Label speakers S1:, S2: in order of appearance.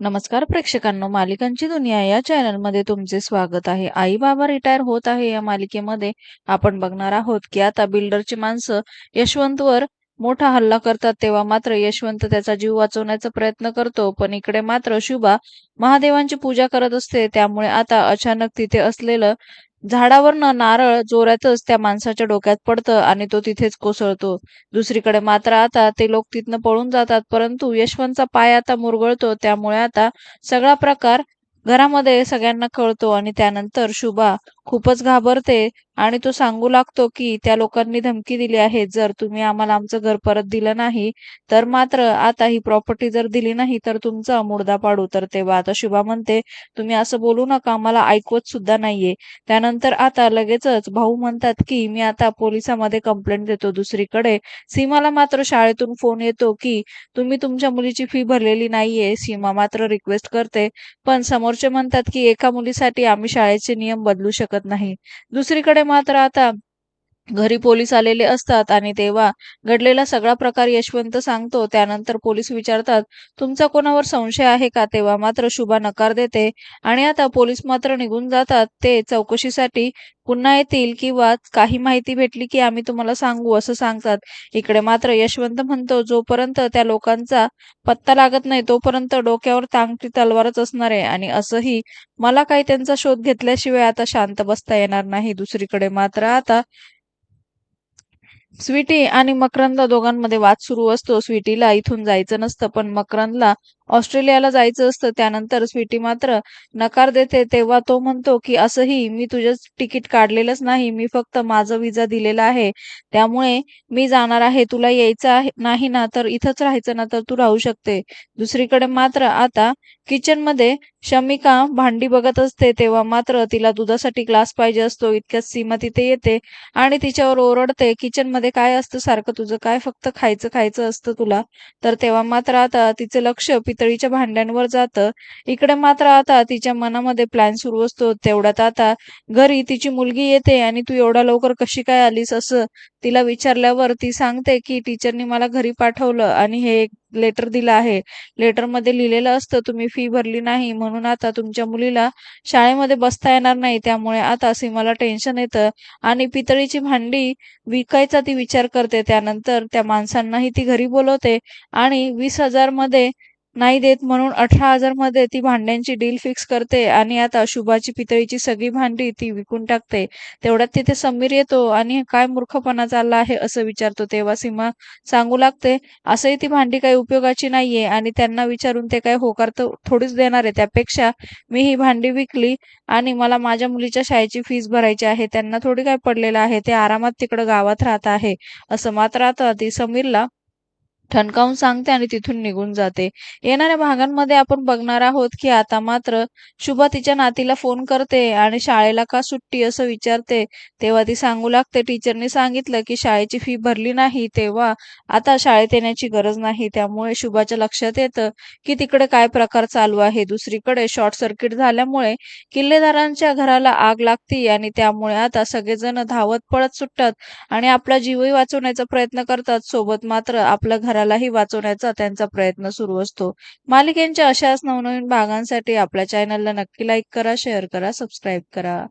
S1: नमस्कार प्रेक्षकांनो मालिकांची दुनिया या चॅनलमध्ये तुमचे स्वागत आहे. आई बाबा रिटायर होत आहे या मालिकेमध्ये. आपण बघणार आहोत की आता बिल्डरची माणसं यशवंतवर मोठा हल्ला करतात. तेव्हा मात्र यशवंत त्याचा जीव वाचवण्याचा प्रयत्न करतो पण इकडे मात्र शुभा महादेवांची पूजा करत असते. त्यामुळे आता अचानक तिथे असलेलं झाडावरनं नारळ जोरातच त्या माणसाच्या डोक्यात पडतं आणि तो तिथेच कोसळतो. दुसरीकडे मात्र आता ते लोक तिथनं पळून जातात परंतु यशवंतचा पाय आता मुरगळतो त्यामुळे आता सगळा प्रकार घरामध्ये सगळ्यांना कळतो आणि त्यानंतर शुभा खूपच घाबरते आणि तो सांगू लागतो की त्या लोकांनी धमकी दिली आहे जर तुम्ही आम्हाला आमचं घर परत दिलं नाही तर मात्र आता ही प्रॉपर्टी जर दिली नाही तर तुमचा मुर्दा पाडू तर तेव्हा आता शुभा म्हणते तुम्ही असं बोलू नका मला ऐकवत सुद्धा नाहीये. त्यानंतर आता लगेचच भाऊ म्हणतात की मी आता पोलिसांमध्ये कंप्लेंट देतो दुसरीकडे. सीमाला मात्र शाळेतून फोन येतो की तुम्ही तुमच्या मुलीची फी भरलेली नाहीये. सीमा मात्र रिक्वेस्ट करते. पण समोरचे म्हणतात की एका मुलीसाठी आम्ही शाळेचे नियम बदलू शकत नाही. दुसरीकडे मात्र आता घरी पोलीस आलेले असतात आणि तेव्हा घडलेला सगळा प्रकार यशवंत सांगतो. त्यानंतर पोलीस विचारतात तुमचा कोणावर संशय आहे का? तेव्हा मात्र शुभा नकार देते आणि आता पोलीस मात्र निघून जातात. ते चौकशीसाठी पुन्हा येतील किंवा काही माहिती भेटली की आम्ही तुम्हाला सांगू असं सांगतात. इकडे मात्र यशवंत म्हणतो जोपर्यंत त्या लोकांचा पत्ता लागत नाही तोपर्यंत डोक्यावर तांगटी तलवारच असणार आहे. आणि असंही मला काही त्यांचा शोध घेतल्याशिवाय आता शांत बसता येणार नाही. दुसरीकडे मात्र आता स्वीटी आणि मकरंद दोघांमध्ये वाद सुरू असतो. स्वीटीला इथून जायचं नसतं पण मकरंदला ऑस्ट्रेलियाला जायचं असतं त्यानंतर स्वीटी मात्र नकार देते तेव्हा तो म्हणतो की असंही मी तुझं तिकीट काढलेलंच नाही मी फक्त माझा विजा दिलेला आहे. त्यामुळे मी जाणार आहे तुला यायचं आहे नाही ना तर इथंच राहायचं ना तर तू राहू शकते. दुसरीकडे मात्र आता किचनमध्ये शमिका भांडी बघत असते तेव्हा मात्र तिला दुधासाठी ग्लास पाहिजे असतो इतक्यात सीमा तिथे येते आणि तिच्यावर ओरडते किचनमध्ये काय असतं सारखं तुझं काय फक्त खायचं खायचं असतं तुला? तर तेव्हा मात्र आता तिचे लक्ष पितळीच्या भांड्यांवर जातं. इकडे मात्र आता तिच्या मनामध्ये प्लॅन सुरू असतो. तेवढ्यात आता घरी तिची मुलगी येते आणि तू एवढ्या लवकर कशी काय आलीस असं तिला विचारल्यावर ती सांगते की टीचरनी मला घरी पाठवलं आणि हे एक लेटर दिलं आहे. लेटरमध्ये लिहिलेलं असतं तुम्ही फी भरली नाही. म्हणून आता तुमच्या मुलीला शाळेमध्ये बसता येणार नाही. त्यामुळे आता सीमाला टेन्शन येतं आणि पितळीची भांडी विकायचा ती विचार करते. त्यानंतर त्या माणसांनाही ती घरी बोलवते आणि वीस हजारमध्ये नाही देत म्हणून अठरा हजारमध्ये ती भांड्यांची डील फिक्स करते आणि आता शुभाची पितळीची सगळी भांडी ती विकून टाकते. तेवढ्यात तिथे समीर येतो आणि काय मूर्खपणा चालला आहे असं विचारतो तेव्हा सीमा सांगू लागते असंही ती भांडी काही उपयोगाची नाहीये आणि त्यांना विचारून ते काय होकार तर थोडीच देणार आहे. त्यापेक्षा मी ही भांडी विकली आणि मला माझ्या मुलीच्या शाळेची फीस भरायची आहे. त्यांना थोडी काय पडलेलं आहे. ते आरामात तिकडं गावात राहत आहे. असं मात्र आता ती समीरला ठणकावून सांगते आणि तिथून निघून जाते. येणाऱ्या भागांमध्ये आपण बघणार आहोत की आता मात्र शुभा तिच्या नातीला फोन करते आणि शाळेला का सुट्टी असं विचारते. तेव्हा ती सांगू लागते टीचरने सांगितलं की शाळेची फी भरली नाही तेव्हा आता शाळेत येण्याची गरज नाही. त्यामुळे शुभाच्या लक्षात येतं की तिकडे काय प्रकार चालू आहे. दुसरीकडे शॉर्ट सर्किट झाल्यामुळे किल्लेदारांच्या घराला आग लागती आणि त्यामुळे आता सगळेजण धावत पळत सुटतात आणि आपला जीवही वाचवण्याचा प्रयत्न करतात. सोबत मात्र आपल्या घरालाही वाचवण्याचा त्यांचा प्रयत्न सुरू असतो. मालिकेंच्या अशाच नवनवीन भागांसाठी आपल्या चॅनलला नक्की लाईक करा शेअर करा सबस्क्राईब करा.